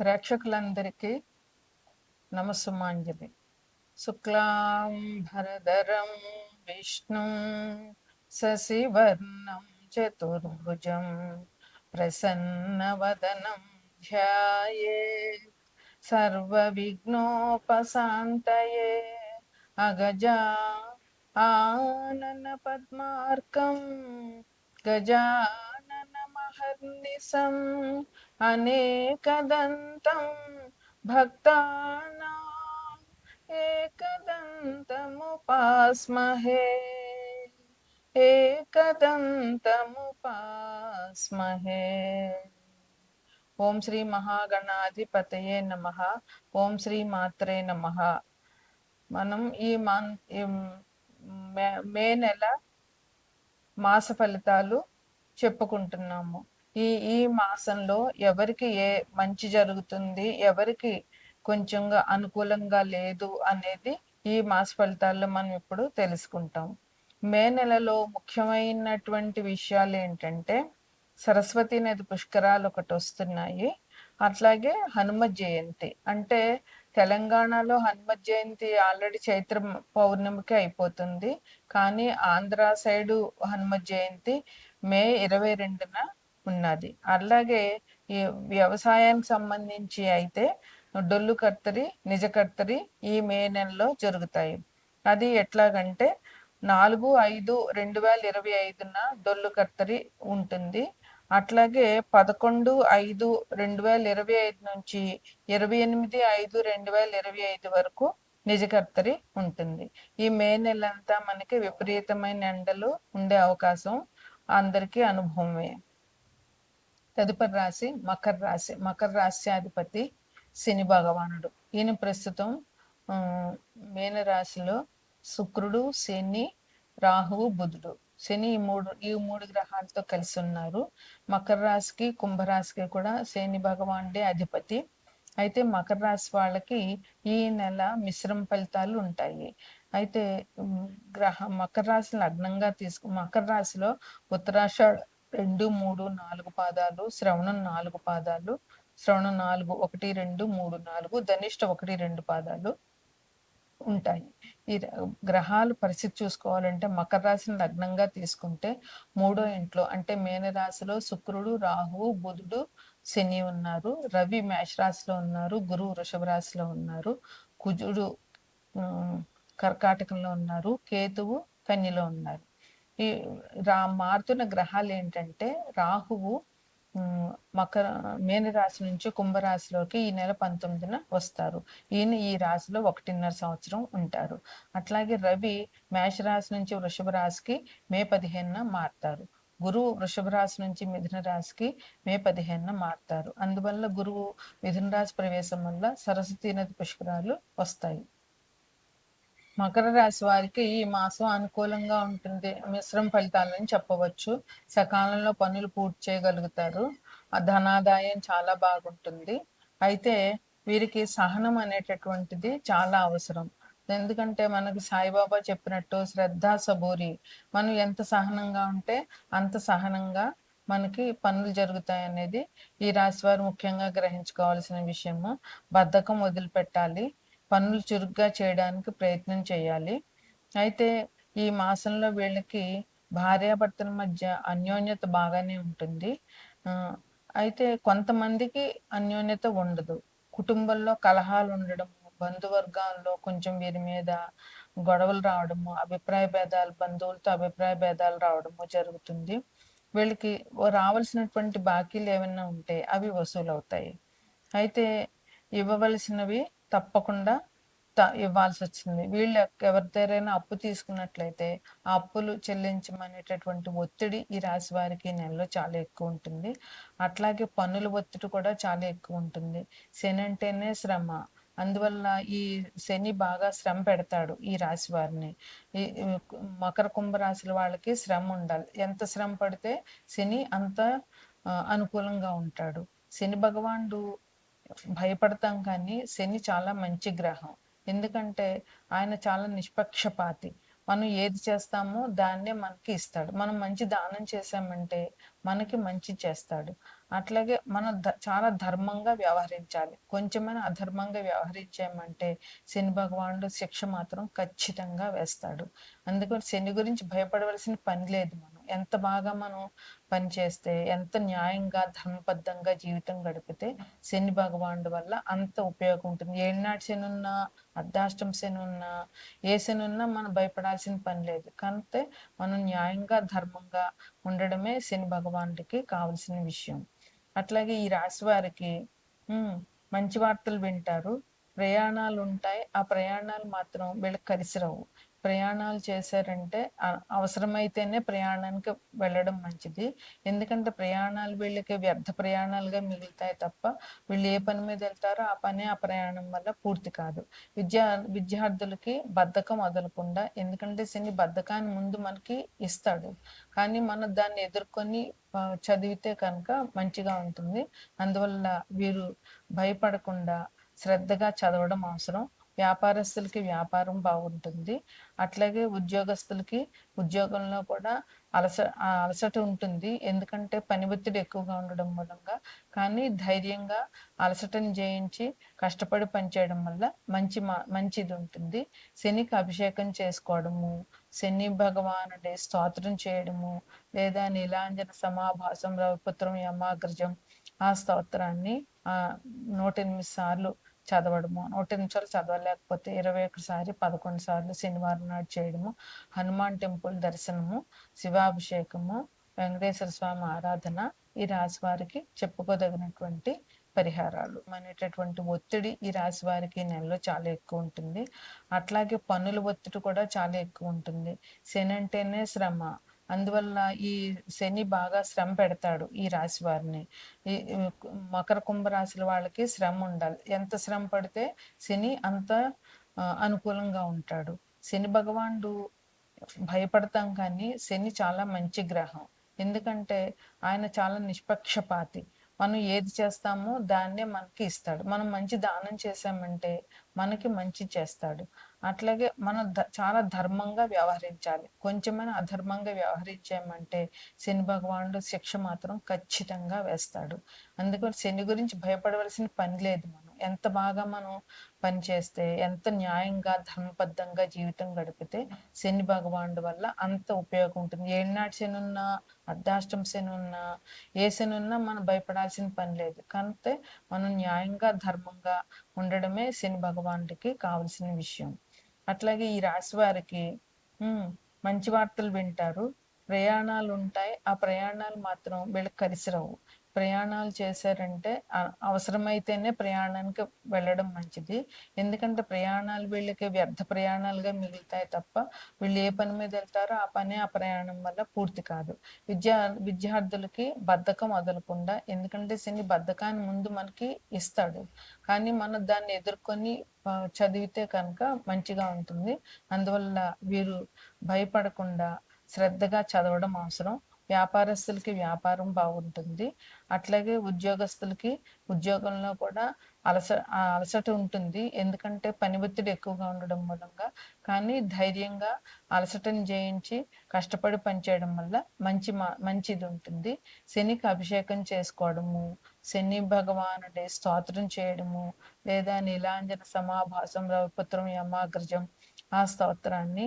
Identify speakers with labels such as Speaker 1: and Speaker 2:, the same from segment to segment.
Speaker 1: ప్రేక్షకులందరికీ నమస్సుమాంజలి. శుక్లాంభరధరం విష్ణు శశివర్ణం చతుర్భుజం ప్రసన్నవదనం ధ్యాయే. సర్వవిఘ్నోపశాంతయే. అగజా ఆనన పద్మార్కం. గజానన మహర్నిశం. అనేకదంతం భక్తానాం ఏకదంతముపాస్మహే ఏకదంతముపాస్మహే. ఓం శ్రీ మహాగణాధిపతయే నమ. ఓం శ్రీ మాత్రే నమ. మనం ఈ మన్ మే- మే నెల మాస ఫలితాలు చెప్పుకుంటున్నాము. ఈ ఈ మాసంలో ఎవరికి ఏ మంచి జరుగుతుంది ఎవరికి కొంచెంగా అనుకూలంగా లేదు అనేది ఈ మాస ఫలితాల్లో మనం ఇప్పుడు తెలుసుకుంటాం. మే నెలలో ముఖ్యమైనటువంటి విషయాలు ఏంటంటే సరస్వతి నది పుష్కరాలు ఒకటి వస్తున్నాయి. అట్లాగే హనుమ జయంతి. అంటే తెలంగాణలో హనుమ జయంతి ఆల్రెడీ చైత్ర పౌర్ణమికి అయిపోతుంది. కానీ ఆంధ్ర సైడు హనుమ జయంతి మే ఇరవై రెండున ఉన్నది. అలాగే ఈ వ్యవసాయానికి సంబంధించి అయితే డొల్లు కర్తరి నిజ కర్తరి ఈ మే నెలలో జరుగుతాయి. అది ఎట్లాగంటే నాలుగు ఐదు రెండు వేల ఇరవై ఐదున డొల్లు కర్తరి ఉంటుంది. అట్లాగే పదకొండు ఐదు రెండు వేల ఇరవై ఐదు నుంచి ఇరవై ఎనిమిది ఐదు రెండు వేల ఇరవై ఐదు వరకు నిజకర్తరి ఉంటుంది. ఈ మే నెలంతా మనకి విపరీతమైన ఎండలు ఉండే అవకాశం అందరికీ అనుభవమే. తదుపరి రాశి మకర రాశి. మకర రాశ్యాధిపతి శని భగవానుడు. ఈయన ప్రస్తుతం మీనరాశిలో శుక్రుడు శని రాహువు బుధుడు. శని ఈ మూడు ఈ మూడు గ్రహాలతో కలిసి ఉన్నారు. మకర రాశికి కుంభరాశికి కూడా శని భగవానుడే అధిపతి. అయితే మకర రాశి వాళ్ళకి ఈ నెల మిశ్రమ ఫలితాలు ఉంటాయి. అయితే గ్రహ మకర రాశి లగ్నంగా తీసుకు మకర రాశిలో ఉత్తరాషాఢ రెండు మూడు నాలుగు పాదాలు శ్రవణం నాలుగు పాదాలు శ్రవణం నాలుగు ఒకటి రెండు మూడు నాలుగు ధనిష్ట ఒకటి రెండు పాదాలు ఉంటాయి. ఈ గ్రహాలు పరిస్థితి చూసుకోవాలంటే మకర రాశిని లగ్నంగా తీసుకుంటే మూడో ఇంట్లో అంటే మేనరాశిలో శుక్రుడు రాహువు బుధుడు శని ఉన్నారు రవి మేష రాశిలో ఉన్నారు గురువు వృషభ రాశిలో ఉన్నారు కుజుడు కర్కాటకంలో ఉన్నారు కేతువు కన్యలో ఉన్నారు. ఈ రా మారుతున్న గ్రహాలు ఏంటంటే రాహువు మకర మేనరాశి నుంచి కుంభరాశిలోకి ఈ నెల పంతొమ్మిదిన వస్తారు. ఈయన ఈ రాశిలో ఒకటిన్నర సంవత్సరం ఉంటారు. అట్లాగే రవి మేషరాశి నుంచి వృషభ రాశికి మే పదిహేనున మారుతారు. గురువు వృషభ రాశి నుంచి మిథున రాశికి మే పదిహేనున మారుతారు. అందువల్ల గురువు మిథున రాశి ప్రవేశం వల్ల సరస్వతీ నది పుష్కరాలు వస్తాయి. మకర రాశి వారికి ఈ మాసం అనుకూలంగా ఉంటుంది. మిశ్రమ ఫలితాలని చెప్పవచ్చు. సకాలంలో పనులు పూర్తి చేయగలుగుతారు. ఆ ధనాదాయం చాలా బాగుంటుంది. అయితే వీరికి సహనం అనేటటువంటిది చాలా అవసరం. ఎందుకంటే మనకి సాయిబాబా చెప్పినట్టు శ్రద్ధ సబూరి. మనం ఎంత సహనంగా ఉంటే అంత సహనంగా మనకి పనులు జరుగుతాయి అనేది ఈ రాశి వారు ముఖ్యంగా గ్రహించుకోవాల్సిన విషయము. బద్ధకం వదిలిపెట్టాలి. పనులు చురుగ్గా చేయడానికి ప్రయత్నం చేయాలి. అయితే ఈ మాసంలో వీళ్ళకి భార్యాభర్తల మధ్య అన్యోన్యత బాగానే ఉంటుంది. అయితే కొంతమందికి అన్యోన్యత ఉండదు. కుటుంబంలో కలహాలు ఉండడం బంధువర్గాల్లో కొంచెం వీరి మీద గొడవలు రావడము అభిప్రాయ భేదాలు బంధువులతో అభిప్రాయ భేదాలు రావడము జరుగుతుంది. వీళ్ళకి రావాల్సినటువంటి బాకీలు ఏమైనా ఉంటే అవి వసూలు అవుతాయి అయితే ఇవ్వవలసినవి తప్పకుండా ఇవ్వాల్సి వచ్చింది వీళ్ళు ఎవరి దగ్గరైనా అప్పు తీసుకున్నట్లయితే ఆ అప్పులు చెల్లించమనేటటువంటి ఒత్తిడి ఈ రాశి వారికి నెలలో చాలా ఎక్కువ ఉంటుంది అట్లాగే పన్నుల ఒత్తిడి కూడా చాలా ఎక్కువ ఉంటుంది శని అంటేనే శ్రమ. అందువల్ల ఈ శని బాగా శ్రమ పెడతాడు ఈ రాశి వారిని. ఈ మకర కుంభ రాశుల వాళ్ళకి శ్రమ ఉండాలి. ఎంత శ్రమ పడితే శని అంత అనుకూలంగా ఉంటాడు. శని భగవానుడు భయపడతాం కానీ శని చాలా మంచి గ్రహం. ఎందుకంటే ఆయన చాలా నిష్పక్షపాతి. మనం ఏది చేస్తామో దాన్నే మనకి ఇస్తాడు. మనం మంచి దానం చేసామంటే మనకి మంచి చేస్తాడు. అట్లాగే మనం ద చాలా ధర్మంగా వ్యవహరించాలి. కొంచెమైనా అధర్మంగా వ్యవహరించామంటే శని భగవానుడు శిక్ష మాత్రం ఖచ్చితంగా వేస్తాడు. అందుకని శని గురించి భయపడవలసిన పని లేదు మనం. ఎంత బాగా మనం పని చేస్తే ఎంత న్యాయంగా ధర్మబద్ధంగా జీవితం గడిపితే శని భగవానుడు వల్ల అంత ఉపయోగం ఉంటుంది. ఏనాటి శని ఉన్నా అర్ధాష్టం శని ఉన్నా ఏ శని ఉన్నా మనం భయపడాల్సిన పని లేదు. కాకపోతే మనం న్యాయంగా ధర్మంగా ఉండడమే శని భగవానుడికి కావలసిన విషయం. అట్లాగే ఈ రాశి వారికి మంచి వార్తలు వింటారు. ప్రయాణాలు ఉంటాయి ఆ ప్రయాణాలు మాత్రం వీళ్ళకి కలిసి రావు ప్రయాణాలు చేశారంటే అవసరమైతేనే ప్రయాణానికి వెళ్ళడం మంచిది. ఎందుకంటే ప్రయాణాలు వీళ్ళకి వ్యర్థ ప్రయాణాలుగా మిగులుతాయి తప్ప వీళ్ళు ఏ పని మీద వెళ్తారో ఆ పని ఆ ప్రయాణం వల్ల పూర్తి కాదు. విద్యా విద్యార్థులకి బద్ధకం వదలకుండా ఎందుకంటే శని బద్ధకాన్ని ముందు మనకి ఇస్తాడు. కానీ మనం దాన్ని ఎదుర్కొని చదివితే కనుక మంచిగా ఉంటుంది. అందువల్ల వీరు భయపడకుండా శ్రద్ధగా చదవడం అవసరం. వ్యాపారస్తులకి వ్యాపారం బాగుంటుంది. అట్లాగే ఉద్యోగస్తులకి ఉద్యోగంలో కూడా అలస అలసట ఉంటుంది. ఎందుకంటే పని ఒత్తిడి ఎక్కువగా ఉండడం మూలంగా. కానీ ధైర్యంగా అలసటను జయించి కష్టపడి పనిచేయడం వల్ల మంచి మంచిది ఉంటుంది. శనికి అభిషేకం చేసుకోవడము శని భగవానుడి స్తోత్రం చేయడము లేదా నీలాంజన సమాభాసం రవిపుత్రం యమాగ్రజం ఆ స్తోత్రాన్ని నూట ఎనిమిది సార్లు చదవడము నూట నిమిషాలు చదవలేకపోతే ఇరవై ఒకసారి పదకొండు సార్లు శనివారం నాడు చేయడము హనుమాన్ టెంపుల్ దర్శనము శివాభిషేకము వెంకటేశ్వర స్వామి ఆరాధన ఈ రాశి వారికి చెప్పుకోదగినటువంటి పరిహారాలు. అనేటటువంటి ఒత్తిడి ఈ రాశి వారికి నెలలో చాలా ఎక్కువ ఉంటుంది. అట్లాగే పనుల ఒత్తిడి కూడా చాలా ఎక్కువ ఉంటుంది. శని అంటేనే శ్రమ అందువల్ల ఈ శని బాగా శ్రమ పెడతాడు ఈ రాశి వారిని. ఈ మకర కుంభ రాశుల వాళ్ళకి శ్రమ ఉండాలి. ఎంత శ్రమ పడితే శని అంత అనుకూలంగా ఉంటాడు. శని భగవానుడు భయపడతాం కానీ శని చాలా మంచి గ్రహం. ఎందుకంటే ఆయన చాలా నిష్పక్షపాతి. మనం ఏది చేస్తామో దాన్నే మనకి ఇస్తాడు. మనం మంచి దానం చేసామంటే మనకి మంచి చేస్తాడు. అట్లాగే మనం చాలా ధర్మంగా వ్యవహరించాలి. కొంచెమైనా అధర్మంగా వ్యవహరించామంటే శని భగవానుడు శిక్ష మాత్రం ఖచ్చితంగా వేస్తాడు. అందుకని శని గురించి భయపడవలసిన పని లేదు మనం. ఎంత బాగా మనం పని చేస్తే ఎంత న్యాయంగా ధర్మబద్ధంగా జీవితం గడిపితే శని భగవానుడు వల్ల అంత ఉపయోగం ఉంటుంది. ఏనాటి శని ఉన్నా అర్ధాష్టం శని ఉన్నా ఏ శని ఉన్నా మనం భయపడాల్సిన పని లేదు. కాకపోతే మనం న్యాయంగా ధర్మంగా ఉండడమే శని భగవానుడికి కావలసిన విషయం. అట్లాగే ఈ రాశి వారికి మంచి వార్తలు వింటారు. ప్రయాణాలు ఉంటాయి ఆ ప్రయాణాలు మాత్రం వీళ్ళకి కలిసి రావు. ప్రయాణాలు చేశారంటే అవసరమైతేనే ప్రయాణానికి వెళ్ళడం మంచిది. ఎందుకంటే ప్రయాణాలు వీళ్ళకి వ్యర్థ ప్రయాణాలుగా మిగులుతాయి తప్ప వీళ్ళు ఏ పని మీద వెళ్తారో ఆ పని ఆ ప్రయాణం వల్ల పూర్తి కాదు. విద్యా విద్యార్థులకి బద్ధకం వదలకుండా ఎందుకంటే శని బద్ధకాన్ని ముందు మనకి ఇస్తాడు. కానీ మనం దాన్ని ఎదుర్కొని చదివితే కనుక మంచిగా ఉంటుంది. అందువల్ల వీరు భయపడకుండా శ్రద్ధగా చదవడం అవసరం. వ్యాపారస్తులకి వ్యాపారం బాగుంటుంది. అట్లాగే ఉద్యోగస్తులకి ఉద్యోగంలో కూడా అలస అలసట ఉంటుంది. ఎందుకంటే పని ఒత్తిడి ఎక్కువగా ఉండడం మూలంగా. కానీ ధైర్యంగా అలసటని జయించి కష్టపడి పనిచేయడం వల్ల మంచి మంచిది ఉంటుంది. శనికి అభిషేకం చేసుకోవడము శని భగవానుడి స్తోత్రం చేయడము లేదా నీలాంజన సమాభాసం రవిపుత్రం యమాగ్రజం ఆ స్తోత్రాన్ని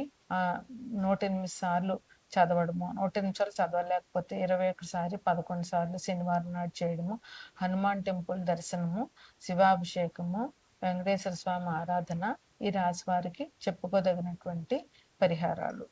Speaker 1: నూట ఎనిమిది సార్లు చదవడము నూట నిమిషాలు చదవలేకపోతే ఇరవై ఒకసారి పదకొండు సార్లు శనివారం నాడు చేయడము హనుమాన్ టెంపుల్ దర్శనము శివాభిషేకము వెంకటేశ్వర స్వామి ఆరాధన ఈ రాశి వారికి చెప్పుకోదగినటువంటి పరిహారాలు.